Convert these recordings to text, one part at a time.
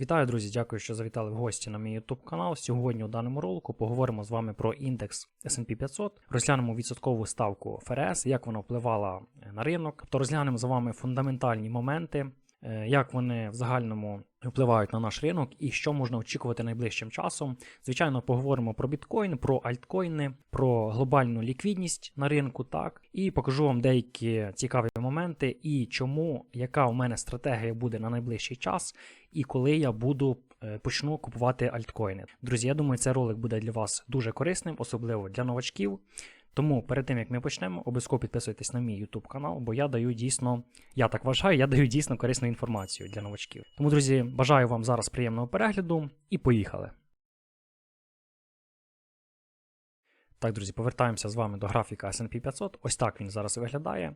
Вітаю, друзі! Дякую, що завітали в гості на мій YouTube канал. Сьогодні у даному ролику поговоримо з вами про індекс S&P 500, розглянемо відсоткову ставку ФРС, як вона впливала на ринок, то розглянемо з вами фундаментальні моменти, як вони в загальному впливають на наш ринок і що можна очікувати найближчим часом. Звичайно, поговоримо про біткоін, про альткоїни, про глобальну ліквідність на ринку, так і покажу вам деякі цікаві моменти і чому, яка у мене стратегія буде на найближчий час, і коли я буду е, почну купувати альткоїни. Друзі, я думаю, цей ролик буде для вас дуже корисним, особливо для новачків. Тому перед тим як ми почнемо, обов'язково підписуйтесь на мій YouTube канал, бо я даю дійсно, я так вважаю, я даю дійсно корисну інформацію для новачків. Тому, друзі, бажаю вам зараз приємного перегляду і поїхали. Так, друзі, повертаємося з вами до графіка SP 500. Ось так він зараз виглядає.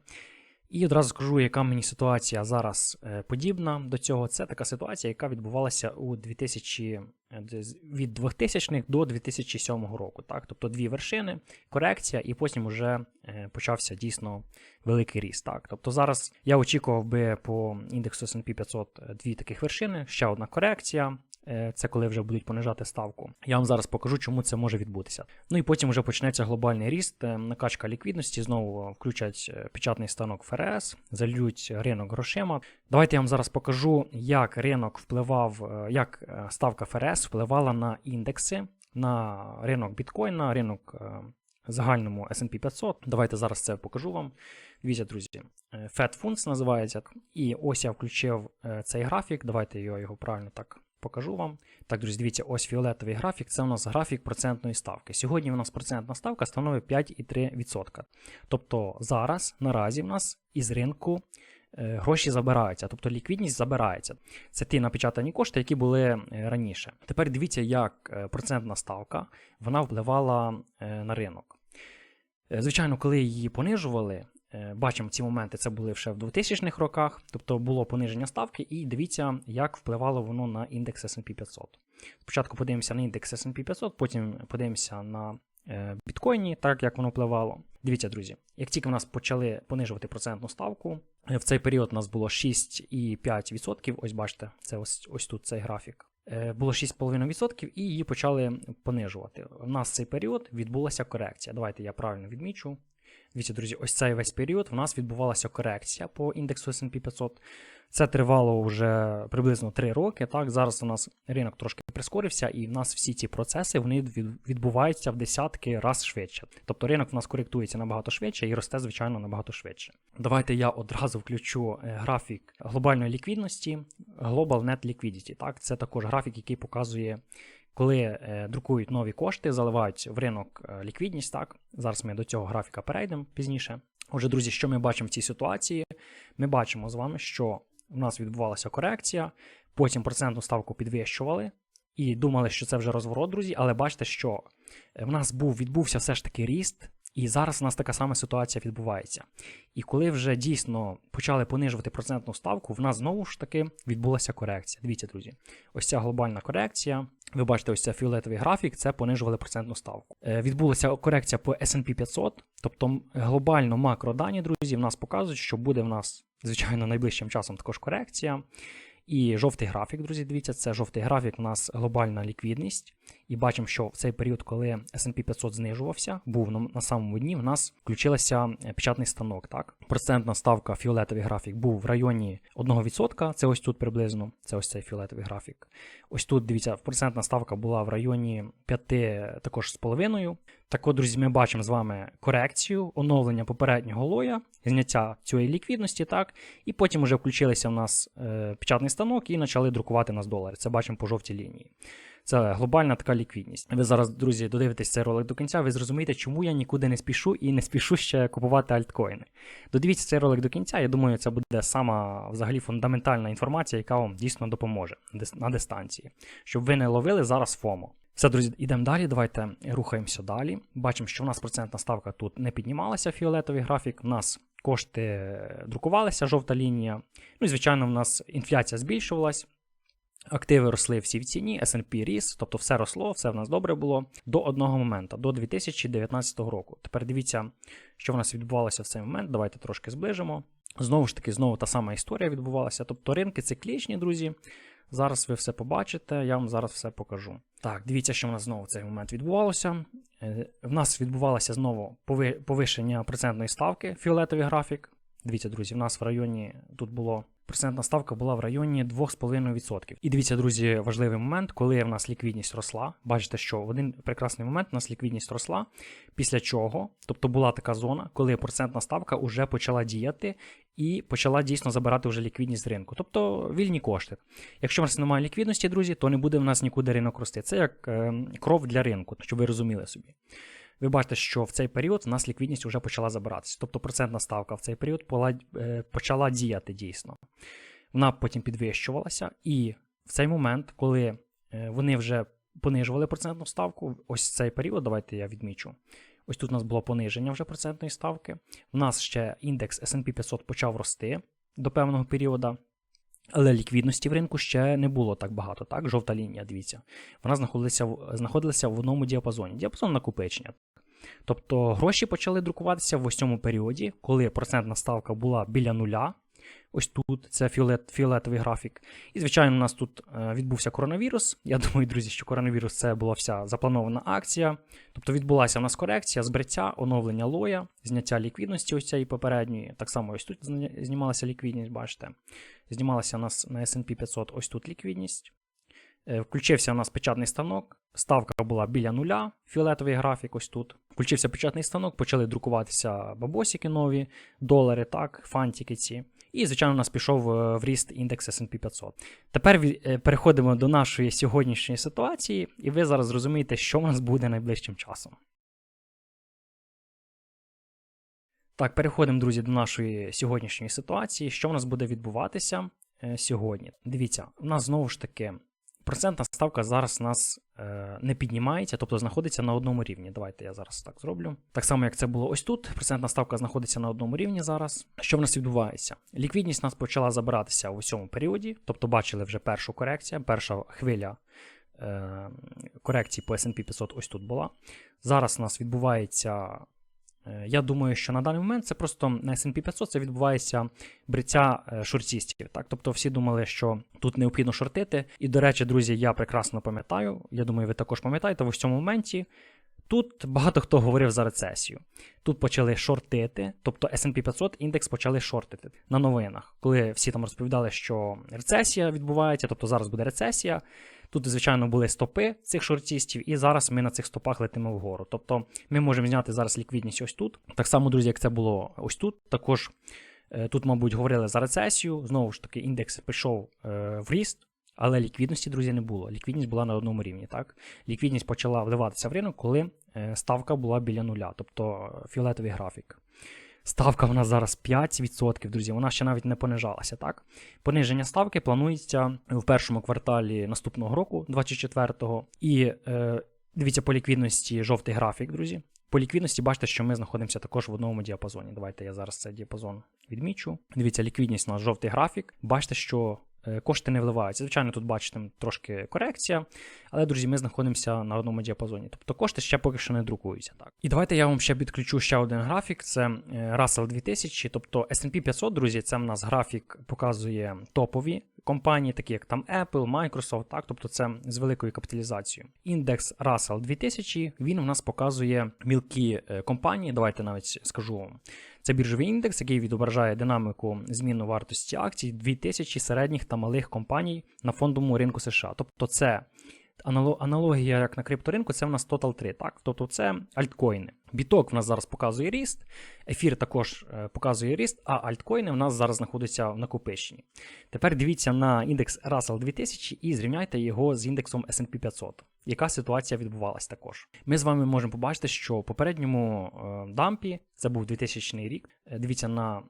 І одразу скажу, яка мені ситуація зараз е, подібна до цього. Це така ситуація, яка відбувалася у 2000, е, від 2000 до 2007 року. Так? Тобто дві вершини, корекція, і потім вже е, почався дійсно великий ріст. Так? Тобто зараз я очікував би по індексу S&P 500 дві таких вершини, ще одна корекція. Е, Це коли вже будуть понижати ставку. Я вам зараз покажу, чому це може відбутися. Ну і потім вже почнеться глобальний ріст, е, накачка ліквідності, знову включать е, печатний станок ФРС, зальють ринок грошима. Давайте я вам зараз покажу, як ринок впливав, як ставка ФРС впливала на індекси, на ринок біткоїна, ринок загальному S&P 500. Давайте зараз це покажу вам. Дивіться, друзі, е, Fed Funds називається. І ось я включив цей графік. Давайте я його правильно так покажу вам. Так, друзі, дивіться, ось фіолетовий графік. Це у нас графік процентної ставки. Сьогодні у нас процентна ставка становить 5,3%. Тобто зараз, наразі, в нас із ринку е, гроші забираються, тобто ліквідність забирається. Це ті напечатані кошти, які були е, раніше. Тепер дивіться, як е, процентна ставка вона впливала на ринок. Звичайно, коли її понижували, бачимо ці моменти, це були ще в 2000-х роках, тобто було пониження ставки, і дивіться, як впливало воно на індекс S&P 500. Спочатку подивимося на індекс S&P 500, потім подивимося на е, біткоїні, так як воно впливало. Дивіться, друзі, як тільки в нас почали понижувати процентну ставку, е, в цей період у нас було 6,5%. Ось бачите, це ось, ось тут цей графік. Е, Було 6,5% і її почали понижувати. У нас цей період відбулася корекція. Давайте я правильно відмічу. Дивіться, друзі, ось цей весь період в нас відбувалася корекція по індексу S&P 500. Це тривало вже приблизно 3 роки. Так, зараз у нас ринок трошки прискорився, і в нас всі ці процеси вони відбуваються в десятки раз швидше. Тобто ринок в нас коректується набагато швидше і росте, звичайно, набагато швидше. Давайте я одразу включу е, графік глобальної ліквідності, Global Net Liquidity. Так, це також графік, який показує. Коли е, друкують нові кошти, заливають в ринок е, ліквідність, так зараз ми до цього графіка перейдемо пізніше. Отже, друзі, що ми бачимо в цій ситуації? Ми бачимо з вами, що у нас відбувалася корекція, потім процентну ставку підвищували і думали, що це вже розворот, друзі. Але бачите, що е, в нас був відбувся все ж таки ріст, і зараз у нас така сама ситуація відбувається. І коли вже дійсно почали понижувати процентну ставку, в нас знову ж таки відбулася корекція. Дивіться, друзі, ось ця глобальна корекція. Ви бачите, ось це фіолетовий графік, це понижували процентну ставку. Е, відбулася корекція по S&P 500, тобто глобально макродані, друзі, в нас показують, що буде в нас, звичайно, найближчим часом також корекція. І жовтий графік, друзі, дивіться, це жовтий графік, у нас глобальна ліквідність. І бачимо, що в цей період, коли S&P 500 знижувався, був на, самому дні, в нас включилася е, печатний станок. Так, процентна ставка фіолетовий графік був в районі 1%, Це ось тут приблизно. Це ось цей фіолетовий графік. Ось тут дивіться, процентна ставка була в районі 5 також з половиною. Так от, друзі, ми бачимо з вами корекцію, оновлення попереднього лоя, зняття цієї ліквідності, так, і потім вже включилися в нас е, печатний станок і почали друкувати нас долари. Це бачимо по жовтій лінії. Це глобальна така ліквідність. Ви зараз, друзі, додивитесь цей ролик до кінця, ви зрозумієте, чому я нікуди не спішу і не спішу ще купувати альткоїни. Додивіться цей ролик до кінця, я думаю, це буде сама взагалі фундаментальна інформація, яка вам дійсно допоможе на дистанції, щоб ви не ловили зараз ФОМО. Все, друзі, йдемо далі. Давайте рухаємося далі. Бачимо, що у нас процентна ставка тут не піднімалася, фіолетовий графік. У нас кошти друкувалися, жовта лінія. Ну і звичайно, в нас інфляція збільшувалась. Активи росли всі в ціні, S&P ріс, тобто все росло, все в нас добре було до одного моменту, до 2019 року. Тепер дивіться, що в нас відбувалося в цей момент. Давайте трошки зближимо. Знову ж таки, знову та сама історія відбувалася. Тобто ринки циклічні, друзі. Зараз ви все побачите, я вам зараз все покажу. Так, дивіться, що в нас знову в цей момент відбувалося. Е, В нас відбувалося знову пови- повищення процентної ставки, фіолетовий графік. Дивіться, друзі, в нас в районі тут було процентна ставка була в районі 2,5%. І дивіться, друзі, важливий момент, коли в нас ліквідність росла. Бачите, що в один прекрасний момент у нас ліквідність росла, після чого, тобто була така зона, коли процентна ставка вже почала діяти і почала дійсно забирати вже ліквідність з ринку, тобто вільні кошти. Якщо в нас немає ліквідності, друзі, то не буде в нас нікуди ринок рости. Це як е, кров для ринку, щоб ви розуміли собі. Ви бачите, що в цей період в нас ліквідність вже почала забиратися. Тобто процентна ставка в цей період е, почала діяти дійсно. Вона потім підвищувалася, і в цей момент, коли е, вони вже понижували процентну ставку, ось цей період, давайте я відмічу. Ось тут у нас було пониження вже процентної ставки. У нас ще індекс SP 500 почав рости до певного періоду. Але ліквідності в ринку ще не було так багато, так? Жовта лінія, дивіться. Вона знаходилася, в- знаходилася в одному діапазоні. Діапазон накопичення. Тобто гроші почали друкуватися в ось цьому періоді, коли процентна ставка була біля нуля. Ось тут це фіолет, фіолетовий графік. І, звичайно, у нас тут е, відбувся коронавірус. Я думаю, друзі, що коронавірус це була вся запланована акція. Тобто відбулася у нас корекція, збриття, оновлення лоя, зняття ліквідності ось цієї попередньої. Так само ось тут знімалася ліквідність, бачите. Знімалася у нас на SP 500 ось тут ліквідність. Е, Включився у нас печатний станок, ставка була біля нуля, фіолетовий графік ось тут. Включився печатний станок, почали друкуватися бабосики нові, долари, так, фантики ці. І, звичайно, у нас пішов е, в ріст індекс SP 500. Тепер е, переходимо до нашої сьогоднішньої ситуації, і ви зараз зрозумієте, що в нас буде найближчим часом. Так, переходимо, друзі, до нашої сьогоднішньої ситуації. Що в нас буде відбуватися е, сьогодні? Дивіться, у нас знову ж таки процентна ставка зараз нас не піднімається, тобто знаходиться на одному рівні. Давайте я зараз так зроблю. Так само, як це було ось тут. Процентна ставка знаходиться на одному рівні зараз. Що в нас відбувається? Ліквідність у нас почала забиратися в усьому періоді, тобто бачили вже першу корекцію, перша хвиля е, корекції по SP 500 ось тут була. Зараз у нас відбувається. Е, Я думаю, що на даний момент це просто на S&P 500 це відбувається бриття е, шортістів. Так? Тобто всі думали, що тут необхідно шортити. І, до речі, друзі, я прекрасно пам'ятаю, я думаю, ви також пам'ятаєте, в цьому моменті тут багато хто говорив за рецесію. Тут почали шортити, тобто S&P 500 індекс почали шортити на новинах, коли всі там розповідали, що рецесія відбувається, тобто зараз буде рецесія. Тут, звичайно, були стопи цих шортістів, і зараз ми на цих стопах летимо вгору. Тобто ми можемо зняти зараз ліквідність ось тут. Так само, друзі, як це було ось тут. Також е, тут, мабуть, говорили за рецесію. Знову ж таки, індекс пішов е, в ріст, але ліквідності, друзі, не було. Ліквідність була на одному рівні. Так? Ліквідність почала вливатися в ринок, коли е, ставка була біля нуля, тобто фіолетовий графік. Ставка в нас зараз 5%, друзі, вона ще навіть не понижалася. так? Пониження ставки планується в першому кварталі наступного року, 24-го. І е, дивіться по ліквідності жовтий графік, друзі. По ліквідності бачите, що ми знаходимося також в одному діапазоні. Давайте я зараз цей діапазон відмічу. Дивіться, ліквідність у нас жовтий графік. Бачите, що кошти не вливаються. Звичайно, тут бачите трошки корекція, але, друзі, ми знаходимося на одному діапазоні. Тобто кошти ще поки що не друкуються. Так. І давайте я вам ще підключу ще один графік. Це е, Russell 2000, тобто SP 500, друзі, це в нас графік показує топові компанії, такі як там Apple, Microsoft, так, тобто це з великою капіталізацією. Індекс Russell 2000, він у нас показує мілкі е, компанії. Давайте навіть скажу вам. Це біржовий індекс, який відображає динаміку зміну вартості акцій 2000 середніх та малих компаній на фондовому ринку США. Тобто це аналогія як на крипторинку, це в нас Total 3, так? Тобто це альткоїни. Біток в нас зараз показує ріст, ефір також е, показує ріст, а альткоїни в нас зараз знаходяться в накопиченні. Тепер дивіться на індекс Russell 2000 і зрівняйте його з індексом S&P 500. Яка ситуація відбувалась також? Ми з вами можемо побачити, що в попередньому е, дампі, це був 2000 рік, е, дивіться на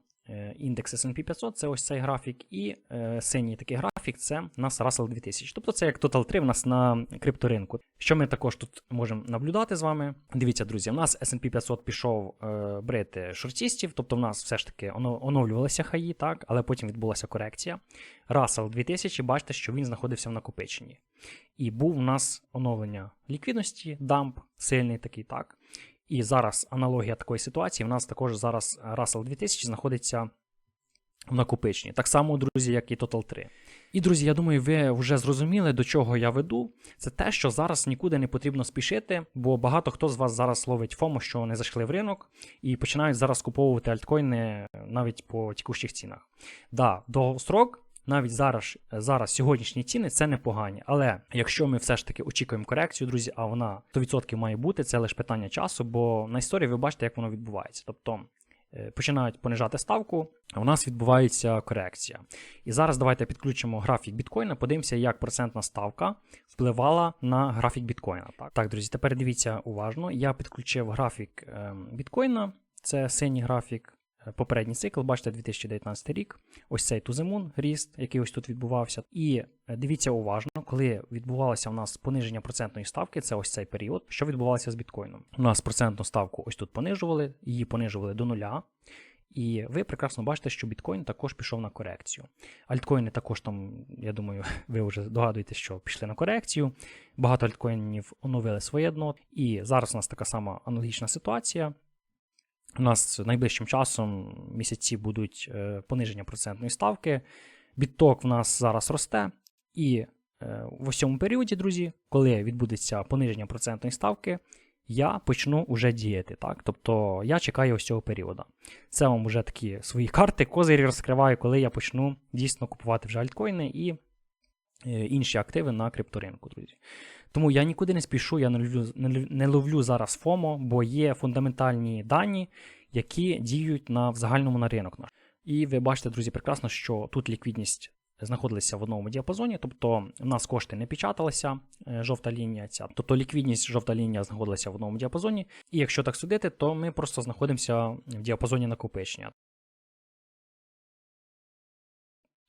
індекс S&P 500, це ось цей графік, і е, синій такий графік це нас Russell 2000. Тобто це як Total 3 в нас на крипторинку. Що ми також тут можемо наблюдати з вами? Дивіться, друзі, в нас S&P 500 пішов е, брити шортістів, тобто в нас все ж таки оновлювалися хаї, так, але потім відбулася корекція. Russell 2000, бачите, що він знаходився в накопиченні. І був у нас оновлення ліквідності, дамп, сильний такий, так. І зараз аналогія такої ситуації. У нас також зараз Russell 2000 знаходиться в накопиченні. Так само, друзі, як і Total 3. І, друзі, я думаю, ви вже зрозуміли, до чого я веду. Це те, що зараз нікуди не потрібно спішити, бо багато хто з вас зараз ловить ФОМО, що вони зайшли в ринок і починають зараз куповувати альткоїни навіть по текущих цінах. Да, довгострок. Навіть зараз, зараз сьогоднішні ціни це непогані. Але якщо ми все ж таки очікуємо корекцію, друзі, а вона 100% має бути, це лише питання часу, бо на історії ви бачите, як воно відбувається. Тобто е, починають понижати ставку, а у нас відбувається корекція. І зараз давайте підключимо графік біткоїна, подивимося, як процентна ставка впливала на графік біткоїна. Так, так друзі, тепер дивіться уважно. Я підключив графік е, біткоїна, це синій графік. Попередній цикл, бачите, 2019 рік. Ось цей тузимун ріст, який ось тут відбувався. І е, дивіться уважно, коли відбувалося у нас пониження процентної ставки, це ось цей період, що відбувалося з біткоїном. У нас процентну ставку ось тут понижували, її понижували до нуля. І ви прекрасно бачите, що біткоін також пішов на корекцію. Альткоїни також там, я думаю, ви вже догадуєтесь, що пішли на корекцію. Багато альткоїнів оновили своє дно. І зараз у нас така сама аналогічна ситуація. У нас найближчим часом місяці будуть е, пониження процентної ставки. Бітток в нас зараз росте, і е, в ось цьому періоді, друзі, коли відбудеться пониження процентної ставки, я почну уже діяти. Так? Тобто я чекаю ось цього періоду. Це вам вже такі свої карти, козирі розкриваю, коли я почну дійсно купувати вже альткоїни і е, інші активи на крипторинку, друзі. Тому я нікуди не спішу, я не ловлю, не ловлю зараз ФОМО, бо є фундаментальні дані, які діють на в загальному на ринок наш. І ви бачите, друзі, прекрасно, що тут ліквідність знаходилася в одному діапазоні, тобто в нас кошти не печаталися, е, жовта лінія ця, тобто ліквідність, жовта лінія знаходилася в одному діапазоні. І якщо так судити, то ми просто знаходимося в діапазоні накопичення.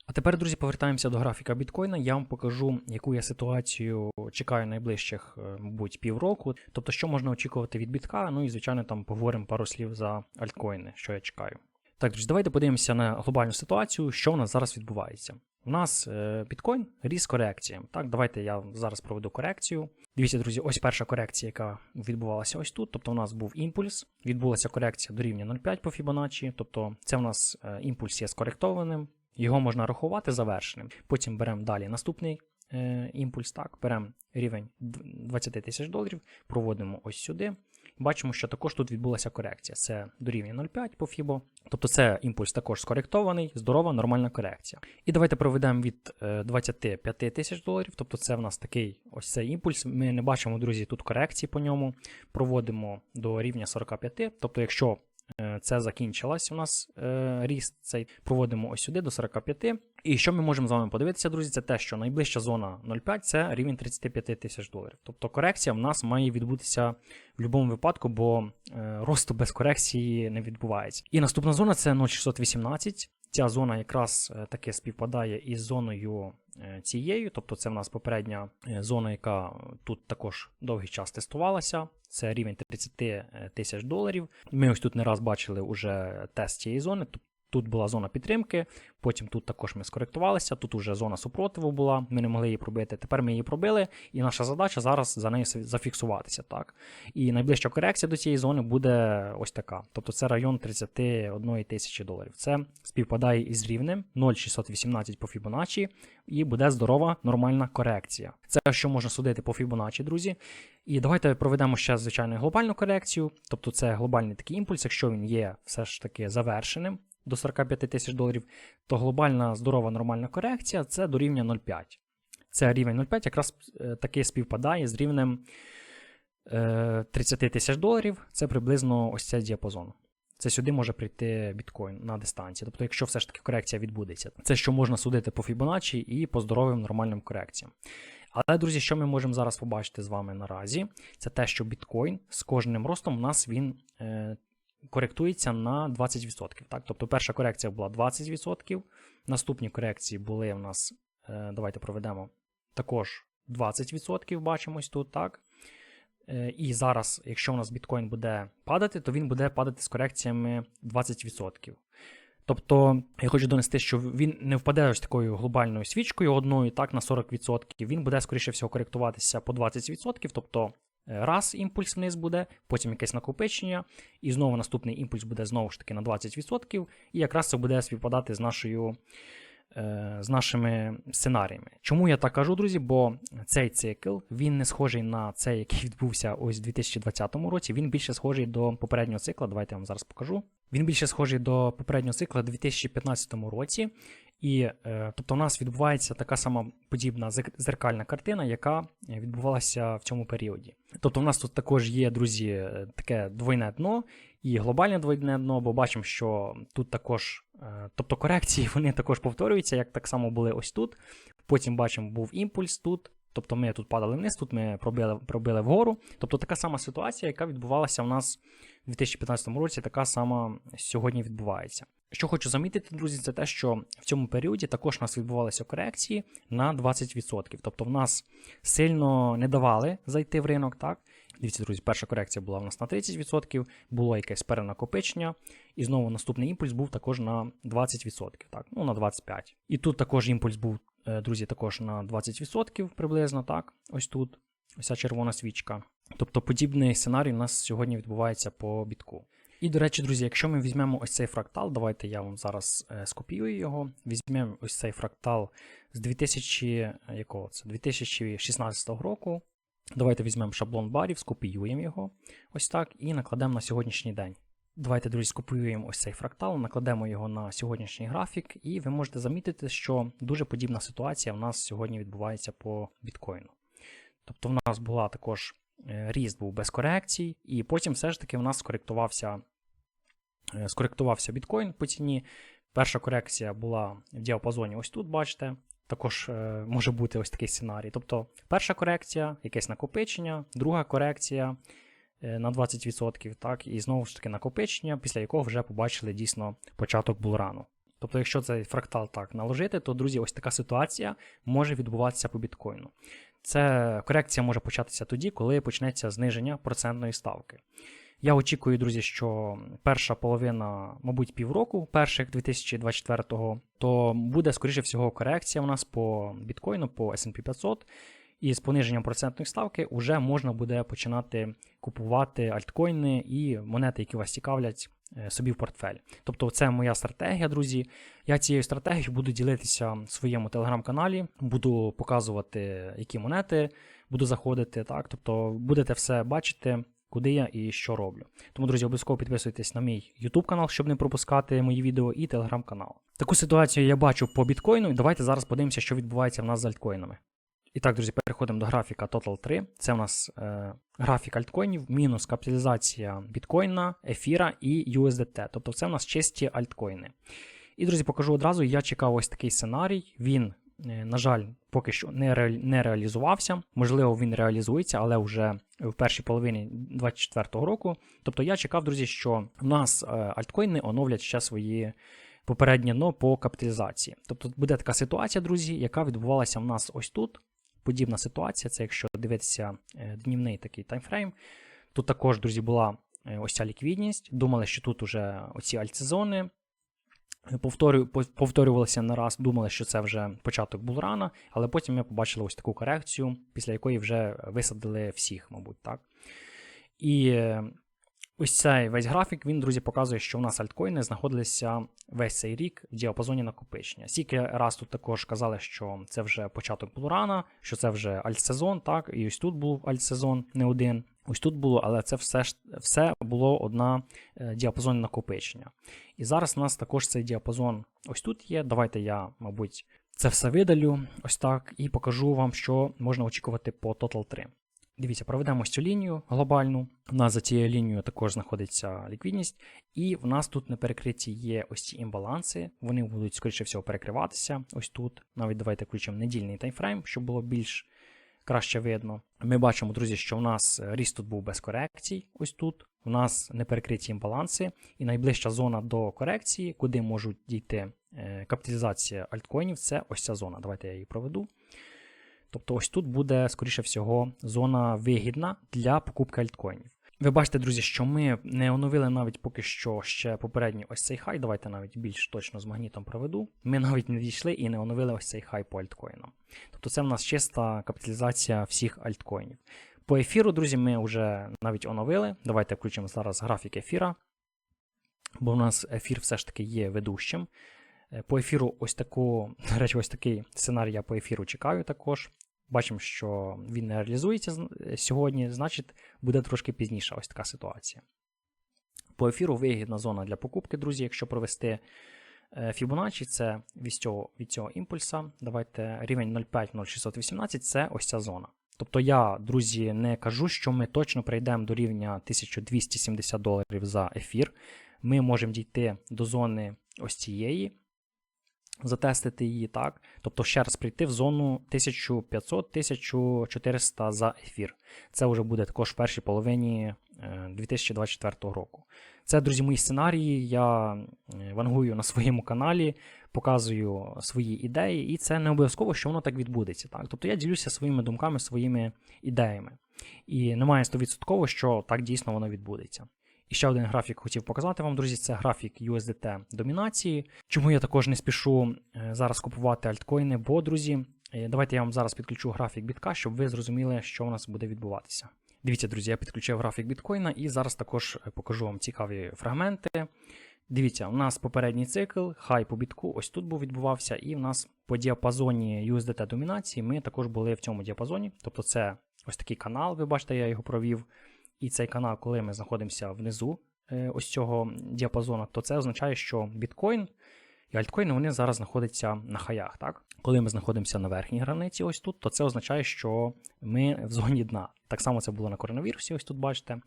А тепер, друзі, повертаємося до графіка біткоїна. Я вам покажу, яку я ситуацію чекаю найближчих, е, мабуть, півроку. Тобто, що можна очікувати від бітка. Ну і, звичайно, там поговоримо пару слів за альткоїни, що я чекаю. Так, друзі, давайте подивимося на глобальну ситуацію, що у нас зараз відбувається. У нас е, біткоін ріс корекції. Так, давайте я зараз проведу корекцію. Дивіться, друзі, ось перша корекція, яка відбувалася ось тут. Тобто, у нас був імпульс, відбулася корекція до рівня 0,5 по Fibonacci. Тобто, це у нас е, імпульс є скоректованим. Його можна рахувати завершеним. Потім беремо далі наступний е, імпульс, так, беремо рівень 20 тисяч доларів, проводимо ось сюди. Бачимо, що також тут відбулася корекція. Це дорівнює 0,5 по FIBO. Тобто це імпульс також скоректований, здорова, нормальна корекція. І давайте проведемо від е, 25 тисяч доларів. Тобто це в нас такий ось цей імпульс. Ми не бачимо, друзі, тут корекції по ньому. Проводимо до рівня 45. Тобто, якщо е, це закінчилась у нас е, ріст, цей проводимо ось сюди до 45. І що ми можемо з вами подивитися, друзі, це те, що найближча зона 0,5 це рівень 35 тисяч доларів. Тобто корекція в нас має відбутися в будь-якому випадку, бо е, росту без корекції не відбувається. І наступна зона це 0,618. Ця зона якраз е, таки співпадає із зоною е, цією, тобто це в нас попередня е, зона, яка тут також довгий час тестувалася. Це рівень 30 тисяч доларів. Ми ось тут не раз бачили уже тест цієї зони. Тут була зона підтримки, потім тут також ми скоректувалися, тут уже зона супротиву була, ми не могли її пробити. Тепер ми її пробили, і наша задача зараз за нею зафіксуватися. так. І найближча корекція до цієї зони буде ось така. Тобто це район 31 тисячі доларів. Це співпадає із рівнем 0,618 по Fibonacci, і буде здорова нормальна корекція. Це що можна судити по Fibonacci, друзі. І давайте проведемо ще звичайну глобальну корекцію. Тобто це глобальний такий імпульс, якщо він є все ж таки завершеним до 45 тисяч доларів, то глобальна здорова нормальна корекція це до рівня 0,5. Це рівень 0,5 якраз е, таки співпадає з рівнем е, 30 тисяч доларів. Це приблизно ось цей діапазон. Це сюди може прийти біткоін на дистанції. Тобто, якщо все ж таки корекція відбудеться, це що можна судити по Fibonacci і по здоровим нормальним корекціям. Але, друзі, що ми можемо зараз побачити з вами наразі, це те, що біткоін з кожним ростом у нас він е, коректується на 20%. Так? Тобто перша корекція була 20%, наступні корекції були у нас, е, давайте проведемо також 20%, бачимось тут. так? Е, І зараз, якщо у нас біткоін буде падати, то він буде падати з корекціями 20%. Тобто, я хочу донести, що він не впаде ось такою глобальною свічкою одною, так, на 40%. Він буде, скоріше всього, коректуватися по 20%, тобто раз імпульс вниз буде, потім якесь накопичення, і знову наступний імпульс буде знову ж таки на 20%, і якраз це буде співпадати з нашою. е, З нашими сценаріями. Чому я так кажу, друзі? Бо цей цикл він не схожий на цей, який відбувся ось у 2020 році. Він більше схожий до попереднього цикла. Давайте я вам зараз покажу. Він більше схожий до попереднього цикла у 2015 році. І е, тобто, у нас відбувається така сама подібна зеркальна картина, яка е, відбувалася в цьому періоді. Тобто, у нас тут також є, друзі, е, таке двойне дно і глобальне двойне дно, бо бачимо, що тут також, тобто корекції вони також повторюються, як так само були ось тут. Потім бачимо, був імпульс тут. Тобто ми тут падали вниз, тут ми пробили, пробили вгору. Тобто така сама ситуація, яка відбувалася у нас у 2015 році, така сама сьогодні відбувається. Що хочу замітити, друзі, це те, що в цьому періоді також у нас відбувалися корекції на 20%. Тобто в нас сильно не давали зайти в ринок, так? Дивіться, друзі, перша корекція була у нас на 30%, було якесь перенакопичення, і знову наступний імпульс був також на 20%, так, ну на 25%. І тут також імпульс був, друзі, також на 20% приблизно, так, ось тут, ось ця червона свічка. Тобто подібний сценарій у нас сьогодні відбувається по бітку. І, до речі, друзі, якщо ми візьмемо ось цей фрактал, давайте я вам зараз е, скопіюю його. Візьмемо ось цей фрактал з 2000, якого це? 2016 року. Давайте візьмемо шаблон барів, скопіюємо його ось так і накладемо на сьогоднішній день. Давайте, друзі, скопіюємо ось цей фрактал, накладемо його на сьогоднішній графік, і ви можете замітити, що дуже подібна ситуація в нас сьогодні відбувається по біткоїну. Тобто, в нас була також е, ріст був без корекцій, і потім все ж таки в нас скоректувався, е, скоректувався біткоін по ціні. Перша корекція була в діапазоні, ось тут, бачите. Також е, може бути ось такий сценарій. Тобто, перша корекція, якесь накопичення, друга корекція на 20%, так, і знову ж таки накопичення, після якого вже побачили дійсно початок булрану. Тобто, якщо цей фрактал так наложити, то, друзі, ось така ситуація може відбуватися по біткоїну. Це корекція може початися тоді, коли почнеться зниження процентної ставки. Я очікую, друзі, що перша половина, мабуть, півроку, перших 2024-го, то буде, скоріше всього, корекція у нас по біткоїну, по SP 500. І з пониженням процентної ставки вже можна буде починати купувати альткоїни і монети, які вас цікавлять, е, собі в портфель. Тобто, це моя стратегія, друзі. Я цією стратегією буду ділитися в своєму телеграм-каналі, буду показувати, які монети буду заходити. Так, тобто будете все бачити. Куди я і що роблю. Тому, друзі, обов'язково підписуйтесь на мій YouTube канал, щоб не пропускати мої відео, і телеграм канал. Таку ситуацію я бачу по біткоїну, давайте зараз подивимося, що відбувається в нас з альткоїнами. І так, друзі, переходимо до графіка Total 3. Це у нас е, графік альткоїнів, мінус капіталізація біткоїна, ефіра і USDT. Тобто це у нас чисті альткоїни. І, друзі, покажу одразу, я чекав ось такий сценарій. Він, е, на жаль, поки що не, ре, не реалізувався. Можливо, він реалізується, але вже в першій половині 2024 року. Тобто я чекав, друзі, що в нас е, альткоїни оновлять ще свої попереднє дно по капіталізації. Тобто буде така ситуація, друзі, яка відбувалася в нас ось тут. Подібна ситуація, це якщо дивитися е, днівний такий таймфрейм. Тут також, друзі, була е, ось ця ліквідність. Думали, що тут уже оці альтсезони повторю, повторювалися не раз, думали, що це вже початок булрана, але потім ми побачили ось таку корекцію, після якої вже висадили всіх, мабуть, так. І е, ось цей весь графік, він, друзі, показує, що у нас альткоїни знаходилися весь цей рік в діапазоні накопичення. Скільки раз тут також казали, що це вже початок булрана, що це вже альтсезон, так, і ось тут був альтсезон не один. Ось тут було, але це все все було одна е, діапазон накопичення. І зараз у нас також цей діапазон ось тут є. Давайте я, мабуть, це все видалю ось так і покажу вам, що можна очікувати по Total 3. Дивіться, проведемо цю лінію глобальну. У нас за цією лінією також знаходиться ліквідність, і в нас тут на перекритті є ось ці імбаланси. Вони будуть, скоріше всього, перекриватися. Ось тут. Навіть давайте включимо недільний таймфрейм, щоб було більш краще видно. Ми бачимо, друзі, що в нас ріст тут був без корекцій. Ось тут. У нас не перекриті імбаланси, і найближча зона до корекції, куди можуть дійти е, капіталізація альткоїнів, це ось ця зона. Давайте я її проведу. Тобто, ось тут буде, скоріше всього, зона вигідна для покупки альткоїнів. Ви бачите, друзі, що ми не оновили навіть поки що ще попередній ось цей хай. Давайте навіть більш точно з магнітом проведу. Ми навіть не дійшли і не оновили ось цей хай по альткоїнам. Тобто це в нас чиста капіталізація всіх альткоїнів. По ефіру, друзі, ми вже навіть оновили. Давайте включимо зараз графік ефіра, бо у нас ефір все ж таки є ведущим. Е, По ефіру, ось таку, до речі, ось такий сценарій я по ефіру чекаю також. Бачимо, що він не реалізується е, сьогодні, значить, буде трошки пізніше ось така ситуація. По ефіру вигідна зона для покупки, друзі, якщо провести е, Fibonacci, це від цього, від цього імпульса. Давайте рівень 0,5-0,618 це ось ця зона. Тобто я, друзі, не кажу, що ми точно прийдемо до рівня 1270 доларів за ефір. Ми можемо дійти до зони ось цієї, затестити її так. Тобто ще раз прийти в зону 1500-1400 за ефір. Це вже буде також в першій половині е, 2024 року. Це, друзі, мої сценарії. Я е, вангую на своєму каналі, показую свої ідеї, і це не обов'язково, що воно так відбудеться. Так? Тобто я ділюся своїми думками, своїми ідеями. І немає 100%, що так дійсно воно відбудеться. І ще один графік хотів показати вам, друзі, це графік USDT домінації. Чому я також не спішу е, зараз купувати альткоїни? Бо, друзі, е, давайте я вам зараз підключу графік бітка, щоб ви зрозуміли, що у нас буде відбуватися. Дивіться, друзі, я підключив графік біткоїна і зараз також е, покажу вам цікаві фрагменти. Дивіться, у нас попередній цикл, хай по бітку, ось тут був відбувався, і в нас по діапазоні USDT домінації ми також були в цьому діапазоні. Тобто це ось такий канал, ви бачите, я його провів. І цей канал, коли ми знаходимося внизу е, ось цього діапазону, то це означає, що біткоін і альткоїни вони зараз знаходяться на хаях. Так? Коли ми знаходимося на верхній границі, ось тут, то це означає, що ми в зоні дна. Так само це було на коронавірусі, ось тут бачите.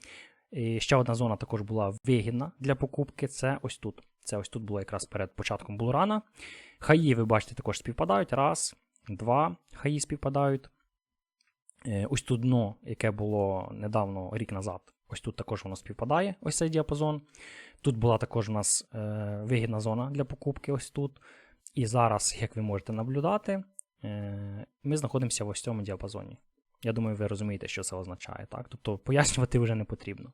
І ще одна зона також була вигідна для покупки. Це ось тут. Це ось тут було якраз перед початком булрана. Хаї, ви бачите, також співпадають. Раз, два хаї співпадають. Е, Ось тут дно, яке було недавно рік назад. Ось тут також воно співпадає, ось цей діапазон. Тут була також у нас е, вигідна зона для покупки, ось тут. І зараз, як ви можете наблюдати, е, ми знаходимося в ось цьому діапазоні. Я думаю, ви розумієте, що це означає. Так? Тобто пояснювати вже не потрібно.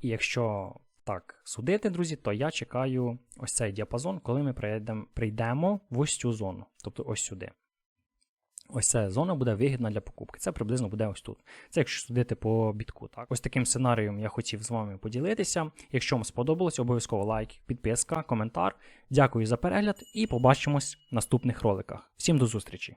І якщо так судити, друзі, то я чекаю ось цей діапазон, коли ми прийдемо, в ось цю зону, тобто ось сюди. Ось ця зона буде вигідна для покупки. Це приблизно буде ось тут. Це якщо судити по бітку. Так, ось таким сценарієм я хотів з вами поділитися. Якщо вам сподобалось, обов'язково лайк, підписка, коментар. Дякую за перегляд і побачимось в наступних роликах. Всім до зустрічі!